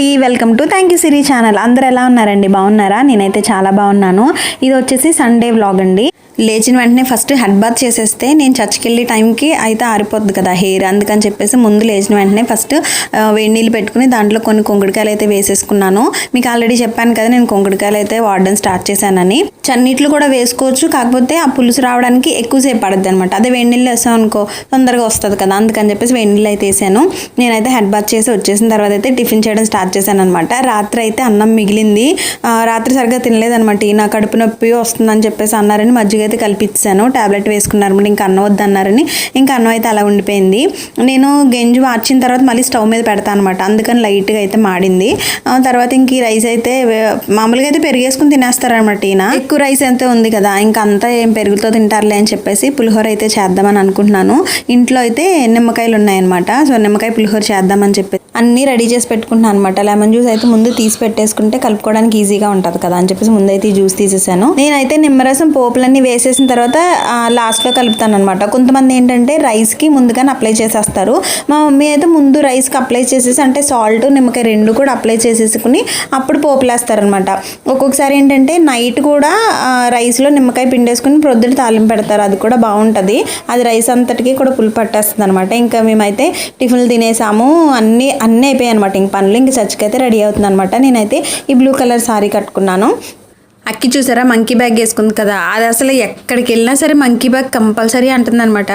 అండి. Welcome to thank you Siri channel. అందరు ఎలా ఉన్నారండి? బాగున్నారా? నేనైతే చాలా బాగున్నాను. ఇది వచ్చేసి సండే వ్లాగ్ అండి. లేచిన వెంటనే ఫస్ట్ హెడ్ బాత్ చేసేస్తే నేను చర్చ్కి వెళ్ళే టైంకి అయితే ఆరిపోద్ది కదా హెయిర్. అందుకని చెప్పేసి ముందు లేచిన వెంటనే ఫస్ట్ వేడి నీళ్ళు పెట్టుకుని దాంట్లో కొన్ని కొంగుడికాయలు అయితే వేసేసుకున్నాను. మీకు ఆల్రెడీ చెప్పాను కదా నేను కొంగుడికాయలు అయితే వాడడం స్టార్ట్ చేశానని. చన్నీట్లు కూడా వేసుకోవచ్చు కాకపోతే ఆ పులుసు రావడానికి ఎక్కువసేపు పడుద్ది అనమాట అదే వేడి నీళ్ళు వేసాం అనుకో తొందరగా వస్తుంది కదా అందుకని చెప్పేసి వేడి నీళ్ళు అయితే వేసాను. నేనైతే హెడ్ బాత్ చేసి వచ్చేసిన తర్వాత అయితే టిఫిన్ చేయడం స్టార్ట్ చేశాను అనమాట రాత్రి అయితే అన్నం మిగిలింది. రాత్రి సరిగ్గా తినలేదనమాట ఈ నా కడుపు నొప్పి వస్తుందని చెప్పేసి అన్నారని మజ్జిగ అయితే కల్పించాను. టాబ్లెట్ వేసుకున్నారు. మరి ఇంకా అన్నం వద్దన్నారని ఇంకా అన్నం అయితే అలా ఉండిపోయింది. నేను గెంజి మార్చిన తర్వాత మళ్ళీ స్టవ్ మీద పెడతాను అనమాట అందుకని లైట్గా అయితే మాడింది. ఆ, తర్వాత ఇంక ఈ రైస్ అయితే మామూలుగా అయితే పెరిగేసుకుని తినేస్తారనమాట ఈయన. ఎక్కువ రైస్ అయితే ఉంది కదా ఇంకా అంతా ఏం పెరుగుతో తింటారులే అని చెప్పేసి పులిహోర అయితే చేద్దామని అనుకుంటున్నాను. ఇంట్లో అయితే నిమ్మకాయలు ఉన్నాయన్నమాట. సో నిమ్మకాయ పులిహోర చేద్దామని చెప్పేసి అన్నీ రెడీ చేసి పెట్టుకుంటున్నాను అనమాట లెమన్ జ్యూస్ అయితే ముందు తీసి పెట్టేసుకుంటే కలుపుకోవడానికి ఈజీగా ఉంటుంది కదా అని చెప్పేసి ముందైతే ఈ జ్యూస్ తీసేసాను. నేనైతే నిమ్మరసం పోపులన్నీ వేసేసిన తర్వాత లాస్ట్లో కలుపుతాను అనమాట కొంతమంది ఏంటంటే రైస్కి ముందుగానే అప్లై చేసేస్తారు. మా మమ్మీ అయితే ముందు రైస్కి అప్లై చేసేసి అంటే సాల్ట్ నిమ్మకాయ రెండు కూడా అప్లై చేసేసుకుని అప్పుడు పోపులేస్తారనమాట ఒక్కొక్కసారి ఏంటంటే నైట్ కూడా రైస్లో నిమ్మకాయ పిండేసుకుని ప్రొద్దున తాలింపు పెడతారు. అది కూడా బాగుంటుంది. అది రైస్ అంతటికి కూడా పులు పట్టేస్తుంది అనమాట ఇంకా మేమైతే టిఫిన్లు తినేసాము. అన్నీ అన్నీ అయిపోయాయి అనమాట ఇంక పనులు ఇంక చచ్చికైతే రెడీ అవుతుంది అనమాట నేనైతే ఈ బ్లూ కలర్ శారీ కట్టుకున్నాను. అక్కి చూసారా? మంకీ బ్యాగ్ వేసుకుంది కదా. అది అసలు ఎక్కడికి వెళ్ళినా సరే మంకీ బ్యాగ్ కంపల్సరీ అంటుంది అనమాట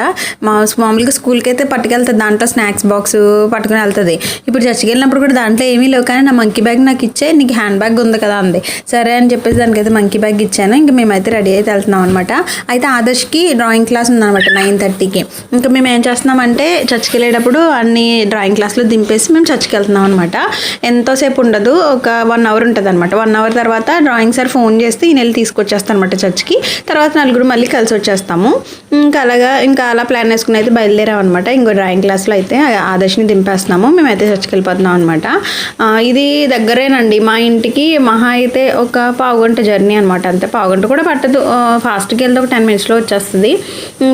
మా మామూలుగా స్కూల్కి అయితే పట్టుకెళ్తుంది. దాంట్లో స్నాక్స్ బాక్స్ పట్టుకుని వెళ్తుంది. ఇప్పుడు చర్చికి వెళ్ళినప్పుడు కూడా దాంట్లో ఏమీ లేవు. కానీ నా మంకీ బ్యాగ్ నాకు ఇచ్చే నీకు హ్యాండ్ బ్యాగ్ ఉంది కదా అంది. సరే అని చెప్పేసి దానికైతే మంకీ బ్యాగ్ ఇచ్చాను. ఇంకా మేమైతే రెడీ అయితే వెళ్తున్నాం అనమాట అయితే ఆదర్శ్కి డ్రాయింగ్ క్లాస్ ఉందన్నమాట నైన్ థర్టీకి ఇంకా మేము ఏం చేస్తున్నామంటే చర్చికి వెళ్ళేటప్పుడు అన్ని డ్రాయింగ్ క్లాస్లో దింపేసి మేము చర్చికి వెళ్తున్నాం అనమాట ఎంతోసేపు ఉండదు. ఒక వన్ అవర్ ఉంటుంది అనమాట వన్ అవర్ తర్వాత డ్రాయింగ్ సార్ ఫోన్ చేస్తే ఈ నెల తీసుకొచ్చేస్తాను అనమాట చర్చ్కి. తర్వాత నలుగురు మళ్ళీ కలిసి వచ్చేస్తాము. ఇంకా అలాగా ఇంకా అలా ప్లాన్ వేసుకుని అయితే బయలుదేరాం అనమాట ఇంకో డ్రాయింగ్ క్లాస్లో అయితే ఆదర్శని దింపేస్తున్నాము. మేమైతే చర్చ్కి వెళ్ళిపోతున్నాం అనమాట ఇది దగ్గరేనండి. మా ఇంటికి మహా అయితే ఒక పావు గంట జర్నీ అనమాట అంతే పావు గంట కూడా పట్టదు. ఫాస్ట్కి వెళ్తే ఒక టెన్ మినిట్స్లో వచ్చేస్తుంది.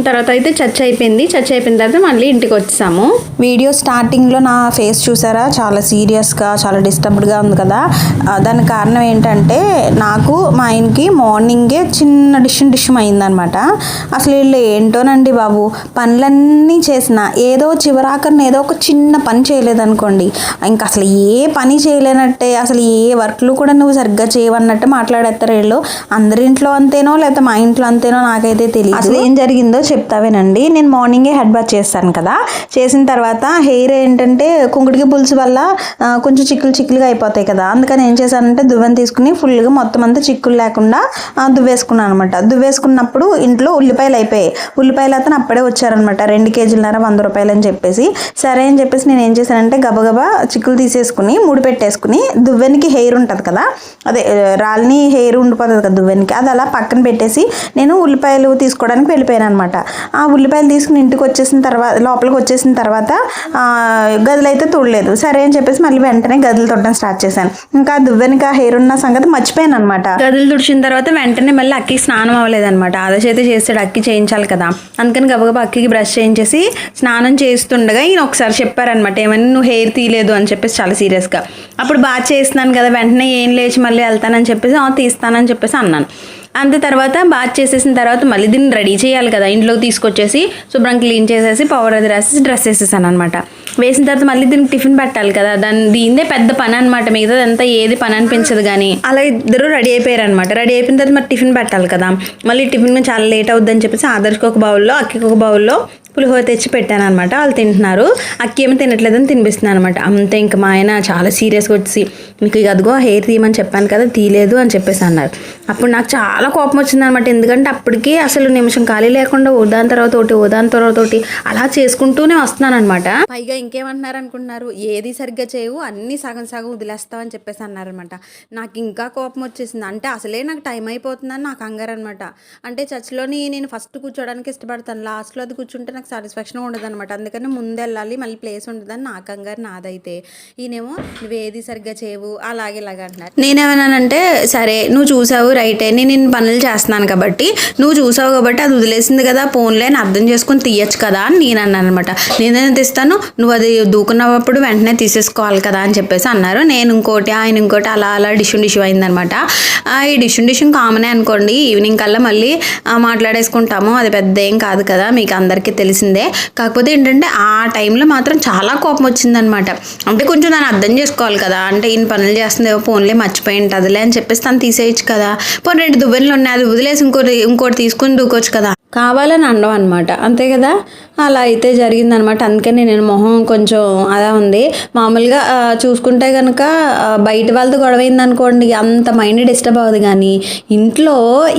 తర్వాత అయితే చర్చ్ అయిపోయింది. చర్చ్ అయిపోయిన తర్వాత మళ్ళీ ఇంటికి వచ్చేసాము. వీడియో స్టార్టింగ్లో నా ఫేస్ చూసారా? చాలా సీరియస్గా చాలా డిస్టర్బ్డ్గా ఉంది కదా? దానికి కారణం ఏంటంటే నాకు మా ఆయనకి మార్నింగే చిన్న డిషన్ డిషం అయిందనమాట. అసలు వీళ్ళు ఏంటోనండి బాబు? పనులన్నీ చేసిన ఏదో చివరాకరణ ఏదో ఒక చిన్న పని చేయలేదనుకోండి. ఇంకా అసలు ఏ పని చేయలేనట్టే అసలు ఏ వర్క్లు కూడా నువ్వు సరిగ్గా చేయవన్నట్టు మాట్లాడేస్తారు వీళ్ళు. అందరి ఇంట్లో అంతేనో లేకపోతే మా ఇంట్లో అంతేనో నాకైతే తెలియదు అసలు ఏం జరిగిందో చెప్తావేనండి నేను మార్నింగే హెడ్ బాత్ చేస్తాను కదా. చేసిన తర్వాత హెయిర్ ఏంటంటే కుంకుడికి పులుసు వల్ల కొంచెం చిక్కులు చిక్కులుగా అయిపోతాయి కదా. అందుకని ఏం చేశానంటే దువ్వెన తీసుకుని ఫుల్గా మొత్తం అంతా చిక్కు చిక్కులు లేకుండా దువ్వేసుకున్నాను అనమాట దువ్వేసుకున్నప్పుడు ఇంట్లో ఉల్లిపాయలు అయిపోయాయి. ఉల్లిపాయలు అతను అప్పుడే వచ్చారనమాట రెండు కేజీలన్నర వంద రూపాయలు అని చెప్పేసి. సరే అని చెప్పేసి నేను ఏం చేశానంటే గబగబా చిక్కులు తీసేసుకుని ముడి పెట్టేసుకుని దువ్వెనికి హెయిర్ ఉంటుంది కదా అదే రాళ్ళని రాలిని హెయిర్ ఉండిపోతుంది కదా దువ్వెనికి అది అలా పక్కన పెట్టేసి నేను ఉల్లిపాయలు తీసుకోవడానికి వెళ్ళిపోయాను అనమాట ఆ ఉల్లిపాయలు తీసుకుని ఇంటికి వచ్చేసిన తర్వాత లోపలికి వచ్చేసిన తర్వాత గదులు అయితే తుడలేదు. సరే అని చెప్పేసి మళ్ళీ వెంటనే గదులు తొట్టడం స్టార్ట్ చేశాను. ఇంకా దువ్వెనికి హెయిర్ ఉన్న సంగతి మర్చిపోయాను అనమాట గదులు తుడిచిన తర్వాత వెంటనే మళ్ళీ అక్కి స్నానం అవ్వలేదన్నమాట. ఆదర్శ అయితే చేస్తాడు అక్కి చేయించాలి కదా. అందుకని గబగబా అక్కికి బ్రష్ చేయించేసి స్నానం చేస్తుండగా ఈయన ఒకసారి చెప్పారనమాట ఏమని నువ్వు హెయిర్ తీయలేదు అని చెప్పేసి చాలా సీరియస్గా. అప్పుడు బాగా చేస్తున్నాను కదా వెంటనే ఏం లేచి మళ్ళీ వెళ్తానని చెప్పేసి "ఆ, తీస్తానని చెప్పేసి అన్నాను. అంతే తర్వాత బాత్ చేసేసిన తర్వాత మళ్ళీ దీన్ని రెడీ చేయాలి కదా ఇంట్లోకి తీసుకొచ్చేసి శుభ్రం క్లీన్ చేసేసి పవర్ అది రాసేసి డ్రెస్ వేసేసాను అనమాట వేసిన తర్వాత మళ్ళీ దీనికి టిఫిన్ పెట్టాలి కదా దాని దీనిదే పెద్ద పని అనమాట మిగతాదంతా ఏది పని అనిపించదు కానీ అలా ఇద్దరు రెడీ అయిపోయారు అనమాట రెడీ అయిపోయిన తర్వాత మరి టిఫిన్ పెట్టాలి కదా మళ్ళీ టిఫిన్ చాలా లేట్ అవుద్దని చెప్పేసి ఆదర్శకు ఒక బౌల్లో అక్కకి ఒక బౌల్లో పులిహోర తెచ్చి పెట్టాను అనమాట వాళ్ళు తింటున్నారు. అక్కి ఏమో తినట్లేదని తినిపిస్తున్నాను అనమాట అంతే ఇంకా మా ఆయన చాలా సీరియస్గా వచ్చి మీకు ఇక అదిగో హెయిర్ తీయమని చెప్పాను కదా తీయలేదు అని చెప్పేసి అన్నారు. అప్పుడు నాకు చాలా కోపం వచ్చింది అనమాట ఎందుకంటే అప్పటికి అసలు నిమిషం ఖాళీ లేకుండా ఉదాహరణ తర్వాత ఒకటి ఉదాహరణ తర్వాత ఒకటి అలా చేసుకుంటూనే వస్తున్నాను అనమాట పైగా ఇంకేమంటున్నారు అనుకుంటున్నారు? ఏది సరిగ్గా చేయవు అన్ని సగం సగం వదిలేస్తావు అని చెప్పేసి అన్నారనమాట నాకు ఇంకా కోపం వచ్చేసింది. అంటే అసలే నాకు టైం అయిపోతుందని నాకు కంగారు అనమాట అంటే చర్చిలోని నేను ఫస్ట్ కూర్చోడానికి ఇష్టపడతాను. లాస్ట్లో అది కూర్చుంటే నాకు సాటిస్ఫాక్షన్ ఉండదు అనమాట అందుకని ముందు వెళ్ళాలి మళ్ళీ ప్లేస్ ఉండదని నా కంగారు నాదైతే. ఈయనేమో నువ్వు ఏది సరిగ్గా చేయవు అలాగే ఇలాగ అంటున్నారు. నేనేమన్నానంటే సరే నువ్వు చూసావు రైటే నేను నేను పనులు చేస్తున్నాను కాబట్టి నువ్వు చూసావు కాబట్టి అది వదిలేసింది కదా ఫోన్లే అని అర్థం చేసుకుని తీయచ్చు కదా అని నేను అన్నాను అనమాట నేనే తీస్తాను? నువ్వు అది దూకున్నప్పుడు వెంటనే తీసేసుకోవాలి కదా అని చెప్పేసి అన్నారు. నేను ఇంకోటి ఆయన ఇంకోటి అలా అలా డిషు డిషు అయిందనమాట ఈ డిషు డిషు కామనే అనుకోండి ఈవినింగ్ కల్లా మళ్ళీ మాట్లాడేసుకుంటాము. అది పెద్ద ఏం కాదు కదా మీకు అందరికీ తెలుసు తెలిసిందే. కాకపోతే ఏంటంటే ఆ టైంలో మాత్రం చాలా కోపం వచ్చిందనమాట. అంటే కొంచెం దాన్ని అర్థం చేసుకోవాలి కదా. అంటే ఈయన పనులు చేస్తుంది ఫోన్లే మర్చిపోయి ఉంటుందిలే అని చెప్పేసి తను తీసేయచ్చు కదా. పోనీ రెండు దువ్వెనలు ఉన్నాయి అది వదిలేసి ఇంకోటి ఇంకోటి తీసుకుని దూకోవచ్చు కదా. కావాలని అనడం అనమాట. అంతే కదా? అలా అయితే జరిగిందనమాట. అందుకని నేను మొహం కొంచెం అలా ఉంది. మామూలుగా చూసుకుంటే కనుక బయట వాళ్ళతో గొడవైంది అనుకోండి అంత మైండ్ డిస్టర్బ్ అవ్వదు కానీ ఇంట్లో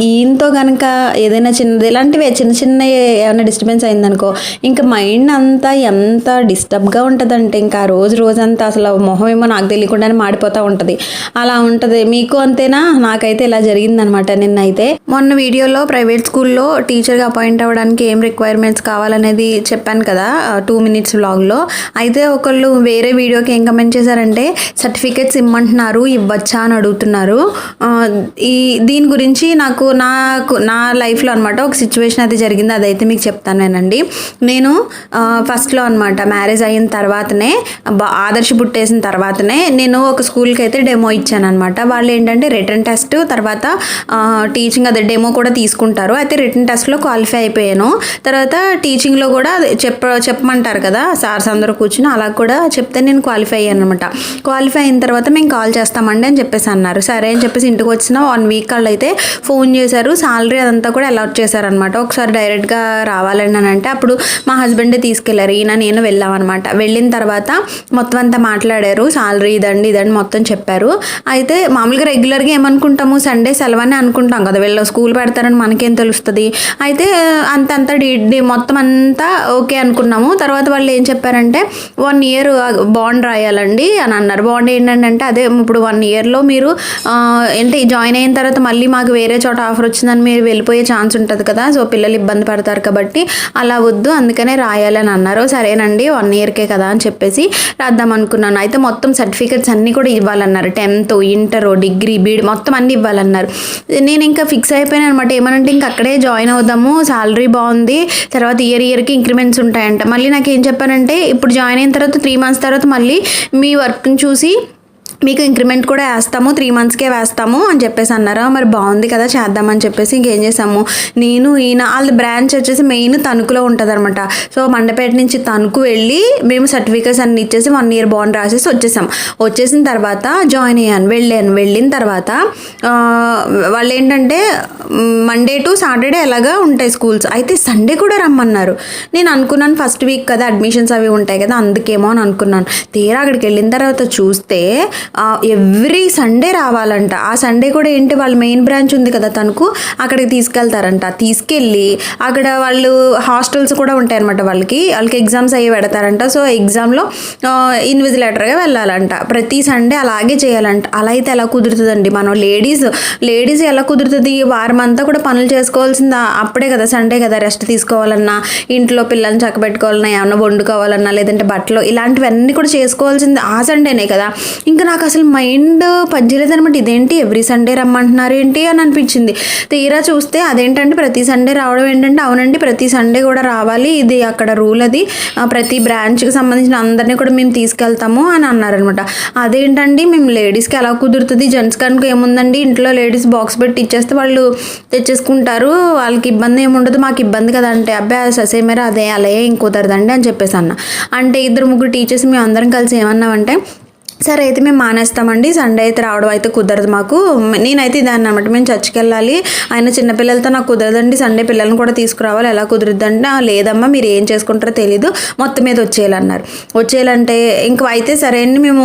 ఈయనతో కనుక ఏదైనా చిన్నది ఇలాంటివి చిన్న చిన్న ఏమైనా డిస్టర్బెన్స్ అయిందనుకో ఇంకా మైండ్ అంతా ఎంత డిస్టర్బ్గా ఉంటుందంటే ఇంకా రోజు రోజంతా అసలు మొహం ఏమో నాకు తెలియకుండానే మాడిపోతూ ఉంటుంది. అలా ఉంటుంది. మీకు అంతేనా? నాకైతే ఇలా జరిగిందనమాట నిన్నైతే. మొన్న వీడియోలో ప్రైవేట్ స్కూల్లో టీచర్గా అపాయింట్ అవ్వడానికి ఏం రిక్వైర్మెంట్స్ కావాలనేది చెప్పాను కదా టూ మినిట్స్ వ్లాగ్లో అయితే ఒకళ్ళు వేరే వీడియోకి ఏం కమెంట్ చేశారంటే సర్టిఫికేట్స్ ఇమ్మంటున్నారు ఇవ్వచ్చా? అని అడుగుతున్నారు. ఈ దీని గురించి నాకు నాకు నా లైఫ్లో అనమాట ఒక సిచ్యువేషన్ అయితే జరిగింది. అదైతే మీకు చెప్తాను నేనండి. నేను ఫస్ట్లో అనమాట మ్యారేజ్ అయిన తర్వాతనే బా- ఆదర్శ పుట్టేసిన తర్వాతనే నేను ఒక స్కూల్కి అయితే డెమో ఇచ్చాను అనమాట వాళ్ళు ఏంటంటే రిటర్న్ టెస్ట్ తర్వాత టీచింగ్ అదే డెమో కూడా తీసుకుంటారు. అయితే రిటర్న్ టెస్ట్లో క్వాలిఫై అయిపోయాను. తర్వాత టీచింగ్లో కూడా చెప్ప చెప్పమంటారు కదా సార్స్ అందరూ కూర్చుని అలా కూడా చెప్తే నేను క్వాలిఫై అయ్యాను అనమాట క్వాలిఫై అయిన తర్వాత మేము కాల్ చేస్తామండి అని చెప్పేసి అన్నారు. సరే అని చెప్పేసి ఇంటికి వచ్చిన వన్ వీక్ వాళ్ళు అయితే ఫోన్ చేశారు. సాలరీ అదంతా కూడా అలాట్ చేశారనమాట ఒకసారి డైరెక్ట్గా రావాలని అని అంటే అప్పుడు మా హస్బెండే తీసుకెళ్ళారు. ఈయన నేను వెళ్ళామన్నమాట. వెళ్ళిన తర్వాత మొత్తం అంతా మాట్లాడారు. సాలరీ ఇదండి ఇదండి మొత్తం చెప్పారు. అయితే మామూలుగా రెగ్యులర్గా ఏమనుకుంటాము? సండే సెలవని అనుకుంటాం కదా. వీళ్ళు స్కూల్ పెడతారని మనకేం తెలుస్తుంది? అయితే అంత అంత డి- మొత్తం అంతా ఓకే అనుకున్నాము. తర్వాత వాళ్ళు ఏం చెప్పారంటే వన్ ఇయర్ బాండ్ రాయాలండి అని అన్నారు. బాండ్ ఏంటంటే అదే ఇప్పుడు వన్ ఇయర్లో మీరు అంటే జాయిన్ అయిన తర్వాత మళ్ళీ మాకు వేరే చోట ఆఫర్ వచ్చిందని మీరు వెళ్ళిపోయే ఛాన్స్ ఉంటుంది కదా. సో పిల్లలు ఇబ్బంది పడతారు కాబట్టి అలా వద్దు అందుకనే రాయాలని అన్నారు. సరేనండి వన్ ఇయర్కే కదా అని చెప్పేసి రాద్దాం అనుకున్నాను. అయితే మొత్తం సర్టిఫికెట్స్ అన్నీ కూడా ఇవ్వాలన్నారు. టెన్త్ ఇంటర్ డిగ్రీ బీడ్ మొత్తం అన్నీ ఇవ్వాలన్నారు. నేను ఇంకా ఫిక్స్ అయిపోయాను అనమాట ఏమనంటే ఇంకా అక్కడే జాయిన్ అవుదాము సాలరీ బాగుంది తర్వాత ఇయర్ ఇయర్కి ఇంక్రిమెంట్స్ ఉంటాయంట. మళ్ళీ నాకు ఏం చెప్పానంటే ఇప్పుడు జాయిన్ అయిన తర్వాత త్రీ మంత్స్ తర్వాత మళ్ళీ మీ వర్క్ని చూసి మీకు ఇంక్రిమెంట్ కూడా వేస్తాము త్రీ మంత్స్కే వేస్తాము అని చెప్పేసి అన్నారు? మరి బాగుంది కదా చేద్దామని చెప్పేసి ఇంకేం చేసాము నేను ఈయన వాళ్ళ బ్రాంచ్ వచ్చేసి మెయిన్ తణుకులో ఉంటుంది అనమాట సో మండపేట నుంచి తణుకు వెళ్ళి మేము సర్టిఫికేట్స్ అన్ని ఇచ్చేసి వన్ ఇయర్ బాండ్ రాసేసి వచ్చేసాం. వచ్చేసిన తర్వాత జాయిన్ అయ్యాను. వెళ్ళాను. వెళ్ళిన తర్వాత వాళ్ళు ఏంటంటే మండే టు సాటర్డే ఎలాగా ఉంటాయి స్కూల్స్ అయితే సండే కూడా రమ్మన్నారు. నేను అనుకున్నాను ఫస్ట్ వీక్ కదా అడ్మిషన్స్ అవి ఉంటాయి కదా అందుకేమో అని అనుకున్నాను. తీరా అక్కడికి వెళ్ళిన తర్వాత చూస్తే ఎవ్రీ సండే రావాలంట. ఆ సండే కూడా ఏంటి వాళ్ళ మెయిన్ బ్రాంచ్ ఉంది కదా తనకు అక్కడికి తీసుకెళ్తారంట. తీసుకెళ్ళి అక్కడ వాళ్ళు హాస్టల్స్ కూడా ఉంటాయి అనమాట వాళ్ళకి. వాళ్ళకి ఎగ్జామ్స్ అయ్యి పెడతారంట. సో ఎగ్జామ్లో ఇన్విజిలేటర్గా వెళ్ళాలంట. ప్రతి సండే అలాగే చేయాలంట. అలా అయితే ఎలా కుదురుతుందండి? మనం లేడీస్ లేడీస్ ఎలా కుదురుతుంది? వారం అంతా కూడా పనులు చేసుకోవాల్సిందా? అప్పుడే కదా సండే కదా రెస్ట్ తీసుకోవాలన్నా ఇంట్లో పిల్లల్ని చక్కబెట్టుకోవాలన్నా ఏమన్నా వండుకోవాలన్నా లేదంటే బట్టలు ఇలాంటివన్నీ కూడా చేసుకోవాల్సింది ఆ సండేనే కదా. ఇంకా నాకు అసలు మైండ్ పనిచేయలేదు అనమాట ఇదేంటి ఎవ్రీ సండే రమ్మంటున్నారు ఏంటి అని అనిపించింది. తీరా చూస్తే అదేంటంటే ప్రతి సండే రావడం ఏంటంటే అవునండి ప్రతి సండే కూడా రావాలి. ఇది అక్కడ రూల్ అది. ప్రతి బ్రాంచ్కి సంబంధించిన అందరినీ కూడా మేము తీసుకెళ్తాము అని అన్నారనమాట అదేంటండి మేము లేడీస్కి ఎలా కుదురుతుంది? జెంట్స్ కనుక ఏముందండి? ఇంట్లో లేడీస్ బాక్స్ పెట్టి ఇచ్చేస్తే వాళ్ళు తెచ్చేసుకుంటారు. వాళ్ళకి ఇబ్బంది ఏముండదు. మాకు ఇబ్బంది కదా అంటే అబ్బాయి ససేమేరా అదే అలా ఏం కుదరదండి అని చెప్పేసి అన్న. అంటే ఇద్దరు ముగ్గురు టీచర్స్ మేము అందరం కలిసి ఏమన్నామంటే సరే అయితే మేము మానేస్తామండి. సండే అయితే రావడం అయితే కుదరదు మాకు. నేనైతే ఇదాన్ని అనమాట మేము చర్చికి వెళ్ళాలి ఆయన చిన్నపిల్లలతో నాకు కుదరదండి. సండే పిల్లల్ని కూడా తీసుకురావాలి. ఎలా కుదురుద్ది అంటే లేదమ్మా మీరు ఏం చేసుకుంటారో తెలీదు. మొత్తం మీద వచ్చేయాలన్నారు. వచ్చేయాలంటే ఇంక అయితే సరే అండి మేము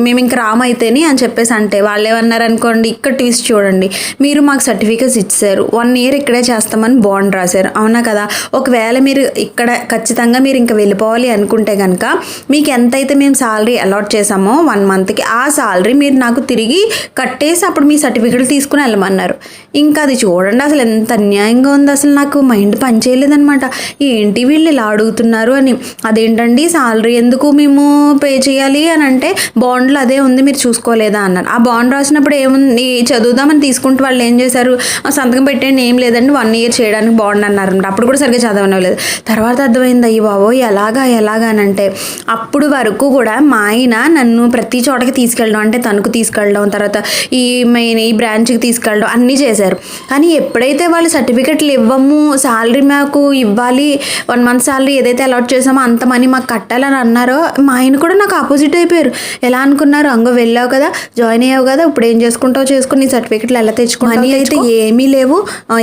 మేము ఇంక రామైతేని అని చెప్పేసి అంటే వాళ్ళు ఏమన్నారు అనుకోండి ఇక్కడ ట్విస్ట్ చూడండి. మీరు మాకు సర్టిఫికేట్స్ ఇచ్చారు వన్ ఇయర్ ఇక్కడే చేస్తామని బాండ్ రాశారు. అవునా కదా? ఒకవేళ మీరు ఇక్కడ ఖచ్చితంగా మీరు ఇంకా వెళ్ళిపోవాలి అనుకుంటే కనుక మీకు ఎంతైతే మేము సాలరీ అలాట్ చేసామో వన్ మంత్కి ఆ సాలరీ మీరు నాకు తిరిగి కట్టేసి అప్పుడు మీ సర్టిఫికెట్ తీసుకుని వెళ్ళమన్నారు. ఇంకా అది చూడండి అసలు ఎంత అన్యాయంగా ఉంది అసలు నాకు మైండ్ పనిచేయలేదనమాట ఏంటి వీళ్ళు ఇలా అడుగుతున్నారు అని. అదేంటండి సాలరీ ఎందుకు మేము పే చేయాలి అని అంటే బాండ్లో అదే ఉంది మీరు చూసుకోలేదా అన్నారు ఆ బాండ్ రాసినప్పుడు ఏముంది? చదువుదామని తీసుకుంటే వాళ్ళు ఏం చేశారు? "ఆ, సంతకం పెట్టండి ఏం లేదండి వన్ ఇయర్ చేయడానికి బాండ్ అన్నారు. అప్పుడు కూడా సరిగ్గా చదవనలేదు తర్వాత అర్థమైంది అయ్యి బాబో ఎలాగా ఎలాగా అని అంటే అప్పుడు వరకు కూడా మా ఆయన నన్ను ప్రతి చోటకి తీసుకెళ్ళడం అంటే తణుకు తీసుకెళ్ళడం తర్వాత ఈ మెయిన్ ఈ బ్రాంచ్కి తీసుకెళ్ళడం అన్నీ చేశారు. కానీ ఎప్పుడైతే వాళ్ళు సర్టిఫికెట్లు ఇవ్వము శాలరీ మాకు ఇవ్వాలి వన్ మంత్ శాలరీ ఏదైతే అలాట్ చేసామో అంత మనీ మాకు కట్టాలని అన్నారో మా ఆయన కూడా నాకు ఆపోజిట్ అయిపోయారు. ఎలా అనుకున్నారు? అంగో వెళ్ళావు కదా జాయిన్ అయ్యావు కదా ఇప్పుడు ఏం చేసుకుంటావు చేసుకుని నీ సర్టిఫికెట్లు ఎలా తెచ్చుకో మనీ అయితే ఏమీ లేవు.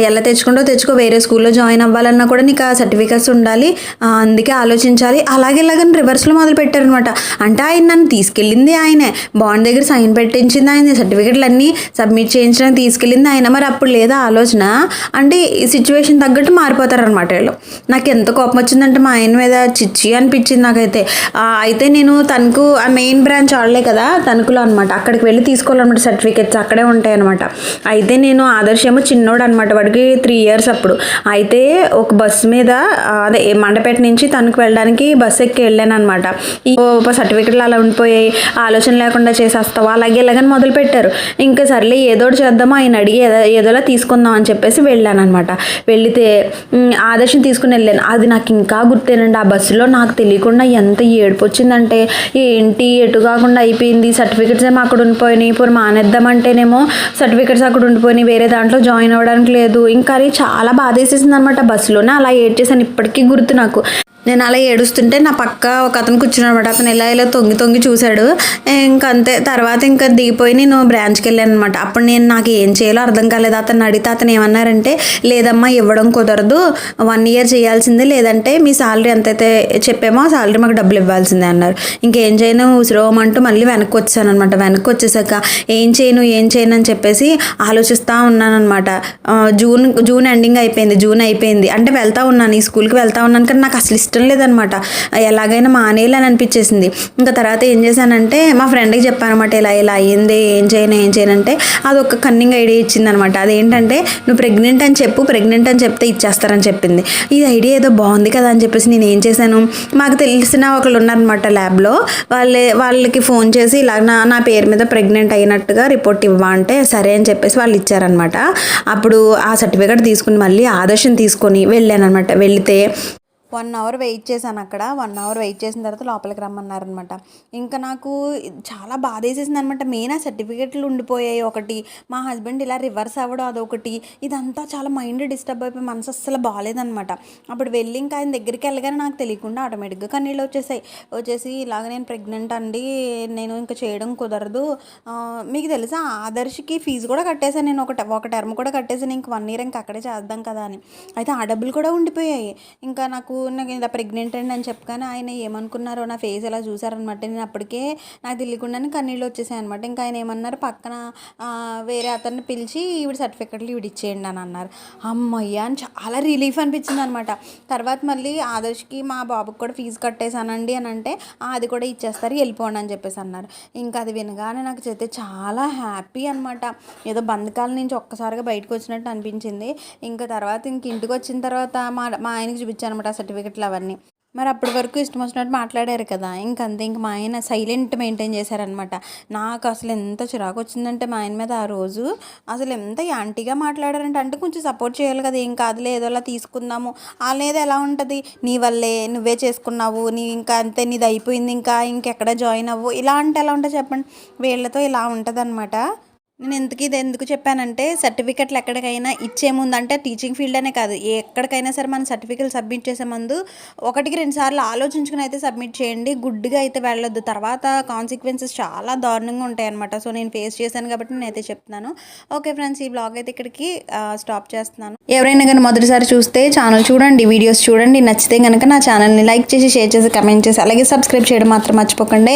ఎలా తెచ్చుకుంటావు తెచ్చుకో వేరే స్కూల్లో జాయిన్ అవ్వాలన్నా కూడా నీకు ఆ సర్టిఫికెట్స్ ఉండాలి. అందుకే ఆలోచించాలి. అలాగే ఇలాగని రివర్స్లో మొదలు పెట్టారనమాట అంటే ఆయన నన్ను తీసుకెళ్ళింది ఆయనే. బాండ్ దగ్గర సైన్ పెట్టించింది ఆయన. సర్టిఫికెట్లు అన్నీ సబ్మిట్ చేయించడానికి తీసుకెళ్ళింది ఆయన. మరి అప్పుడు లేదా ఆలోచన? అంటే ఈ సిచ్యువేషన్ తగ్గట్టు మారిపోతారనమాట వీళ్ళు. నాకు ఎంత కోపం వచ్చిందంటే మా ఆయన మీద చిచ్చి అనిపించింది నాకైతే. అయితే నేను తనకు ఆ మెయిన్ బ్రాంచ్ వాళ్ళే కదా తణుకులో అనమాట అక్కడికి వెళ్ళి తీసుకోవాలన్నమాట సర్టిఫికెట్స్. అక్కడే ఉంటాయి అనమాట అయితే నేను ఆదర్శ్ ఏమో చిన్నోడు అనమాట వాడికి త్రీ ఇయర్స్ అప్పుడు. అయితే ఒక బస్సు మీద అదే మండపేట నుంచి తణుకు వెళ్ళడానికి బస్సు ఎక్కి వెళ్ళాను అనమాట ఈ సర్టిఫికెట్లు అలా ఉండిపోయాయి ఆలోచన లేకుండా చేసేస్తావా? అలాగే ఇలాగని మొదలుపెట్టారు. ఇంకా సర్లే ఏదో చేద్దామో? ఆయన అడిగి ఏదో ఏదోలా తీసుకుందాం అని చెప్పేసి వెళ్ళాను అనమాట వెళితే ఆదర్శం తీసుకుని వెళ్ళాను. అది నాకు ఇంకా గుర్తేనండి. ఆ బస్సులో నాకు తెలియకుండా ఎంత ఏడుపు వచ్చిందంటే ఏంటి ఎటు కాకుండా అయిపోయింది? సర్టిఫికెట్స్ ఏమో అక్కడ ఉండిపోయినాయి. ఇప్పుడు మానేద్దామంటేనేమో సర్టిఫికెట్స్ అక్కడ ఉండిపోయినాయి. వేరే దాంట్లో జాయిన్ అవ్వడానికి లేదు. ఇంకా అది చాలా బాధ వేసేసింది అనమాట బస్సులోనే. అలా ఏడ్ చేశాను ఇప్పటికీ గుర్తు నాకు. నేను అలా ఏడుస్తుంటే నా పక్క ఒక అతను కూర్చున్నాడు అనమాట అతను ఇలా ఇలా తొంగి తొంగి చూశాడు. ఇంకంతే. అంతే తర్వాత ఇంకా దిగిపోయి నేను బ్రాంచ్కి వెళ్ళాను అనమాట అప్పుడు నేను నాకు ఏం చేయాలో అర్థం కాలేదు. అతను అడిగితే అతను ఏమన్నారంటే లేదమ్మా ఇవ్వడం కుదరదు. వన్ ఇయర్ చేయాల్సిందే. లేదంటే మీ సాలరీ ఎంతైతే చెప్పామో ఆ సాలరీ మాకు డబ్బులు ఇవ్వాల్సిందే అన్నారు. ఇంకేం చేయను? ఉసిరోమంటూ మళ్ళీ వెనక్కి వచ్చాను అనమాట వెనక్కి వచ్చేసాక ఏం చేయను? ఏం చేయను? అని చెప్పేసి ఆలోచిస్తూ ఉన్నాను అనమాట జూన్ జూన్ ఎండింగ్ అయిపోయింది. జూన్ అయిపోయింది. అంటే వెళ్తా ఉన్నాను. ఈ స్కూల్కి వెళ్తా ఉన్నాను. కానీ నాకు అసలు ఇష్టం లేదనమాట. ఎలాగైనా మానేయాలని అనిపించేసింది. ఇంకా తర్వాత ఏం చేశానంటే మా ఫ్రెండ్కి చెప్పాను అనమాట ఇలా ఇలా అయ్యింది ఏం చేయను ఏం చేయనంటే అది ఒక కన్నింగ్ ఐడియా ఇచ్చింది అనమాట అదేంటంటే నువ్వు ప్రెగ్నెంట్ అని చెప్పు ప్రెగ్నెంట్ అని చెప్తే ఇచ్చేస్తారని చెప్పింది. ఈ ఐడియా ఏదో బాగుంది కదా అని చెప్పేసి నేను ఏం చేశాను? మాకు తెలిసిన ఒకళ్ళు ఉన్నారనమాట ల్యాబ్లో. వాళ్ళే వాళ్ళకి ఫోన్ చేసి ఇలా నా నా పేరు మీద ప్రెగ్నెంట్ అయినట్టుగా రిపోర్ట్ ఇవ్వ అంటే సరే అని చెప్పేసి వాళ్ళు ఇచ్చారనమాట. అప్పుడు ఆ సర్టిఫికేట్ తీసుకుని మళ్ళీ ఆదర్శం తీసుకొని వెళ్ళాను అనమాట వెళితే వన్ అవర్ వెయిట్ చేశాను అక్కడ. వన్ అవర్ వెయిట్ చేసిన తర్వాత లోపలికి రమ్మన్నారనమాట. ఇంకా నాకు చాలా బాధ వేసేసింది అనమాట మెయిన్ ఆ సర్టిఫికెట్లు ఉండిపోయాయి ఒకటి. మా హస్బెండ్ ఇలా రివర్స్ అవ్వడం అదొకటి. ఇదంతా చాలా మైండ్ డిస్టర్బ్ అయిపోయి మనసు అస్సలు బాగాలేదనమాట అప్పుడు వెళ్ళి ఇంకా ఆయన దగ్గరికి వెళ్ళగానే నాకు తెలియకుండా ఆటోమేటిక్గా కన్నీళ్ళు వచ్చేసాయి. వచ్చేసి ఇలాగ నేను ప్రెగ్నెంట్ అండి నేను ఇంకా చేయడం కుదరదు. మీకు తెలుసా? ఆదర్శకి ఫీజు కూడా కట్టేసాను నేను. ఒక ఒక టర్మ్ కూడా కట్టేసాను ఇంక వన్ ఇయర్ ఇంకా అక్కడే చేద్దాం కదా అని. అయితే ఆ డబ్బులు కూడా ఉండిపోయాయి. ఇంకా నాకు నాకు ఇలా ప్రెగ్నెంట్ అండి అని చెప్పగానే ఆయన ఏమనుకున్నారో నా ఫేస్ ఎలా చూసారనమాట నేను అప్పటికే నాకు తెలియకుండానే కన్నీళ్ళు వచ్చేసాయి అనమాట ఇంకా ఆయన ఏమన్నారు పక్కన వేరే అతన్ని పిలిచి ఈవిడ సర్టిఫికెట్లు ఈవిడ ఇచ్చేయండి అని అన్నారు. అమ్మయ్యా అని చాలా రిలీఫ్ అనిపించింది అనమాట తర్వాత మళ్ళీ ఆదర్శ్కి మా బాబుకి కూడా ఫీజు కట్టేశానండి అని అంటే అది కూడా ఇచ్చేస్తారు వెళ్ళిపోండి అని చెప్పేసి అన్నారు. ఇంకా అది వినగానే నాకు చేస్తే చాలా హ్యాపీ అనమాట ఏదో బంధకాల నుంచి ఒక్కసారిగా బయటకు వచ్చినట్టు అనిపించింది. ఇంకా తర్వాత ఇంక ఇంటికి వచ్చిన తర్వాత మా మా ఆయనకి చూపించాను అనమాట ఆ సర్టిఫికెట్లు అవన్నీ. మరి అప్పటి వరకు ఇష్టం వచ్చినట్టు మాట్లాడారు కదా. ఇంకంతే ఇంక మా ఆయన సైలెంట్ మెయింటైన్ చేశారనమాట నాకు అసలు ఎంత చిరాకు వచ్చిందంటే మా ఆయన మీద ఆ రోజు అసలు ఎంత యాంటీగా మాట్లాడారంటే అంటే కొంచెం సపోర్ట్ చేయాలి కదా ఏం కాదులే ఏదోలా తీసుకుందాము. అనేది ఎలా ఉంటుంది? నీ వల్లే నువ్వే చేసుకున్నావు నీ ఇంకా అంతే నీది అయిపోయింది ఇంకా ఇంకెక్కడ జాయిన్ అవ్వు? ఇలా అంటే ఎలా ఉంటుంది చెప్పండి? వీళ్ళతో ఇలా ఉంటుంది నేను ఎందుకు ఇది ఎందుకు చెప్పానంటే సర్టిఫికెట్లు ఎక్కడికైనా ఇచ్చే ముందు అంటే టీచింగ్ ఫీల్డ్ అనే కాదు ఎక్కడికైనా సరే మనం సర్టిఫికెట్లు సబ్మిట్ చేసే ముందు ఒకటికి రెండు సార్లు ఆలోచించుకుని అయితే సబ్మిట్ చేయండి. గుడ్డిగా అయితే వెళ్ళొద్దు. తర్వాత కాన్సిక్వెన్సెస్ చాలా దారుణంగా ఉంటాయి అనమాట సో నేను ఫేస్ చేశాను కాబట్టి నేనైతే చెప్తున్నాను. ఓకే ఫ్రెండ్స్ ఈ బ్లాగ్ అయితే ఇక్కడికి స్టాప్ చేస్తున్నాను. ఎవరైనా కానీ మొదటిసారి చూస్తే ఛానల్ చూడండి వీడియోస్ చూడండి. నచ్చితే కనుక నా ఛానల్ని లైక్ చేసి షేర్ చేసి కమెంట్ చేసి అలాగే సబ్స్క్రైబ్ చేయడం మాత్రం మర్చిపోకండి.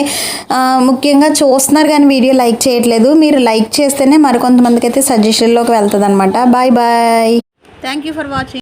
ముఖ్యంగా చూస్తున్నారు కానీ వీడియో లైక్ చేయట్లేదు. మీరు లైక్ చేస్తేనే మరికొంతమందికి అయితే సజెషన్లోకి వెళ్తుంది అనమాట bye bye thank you for watching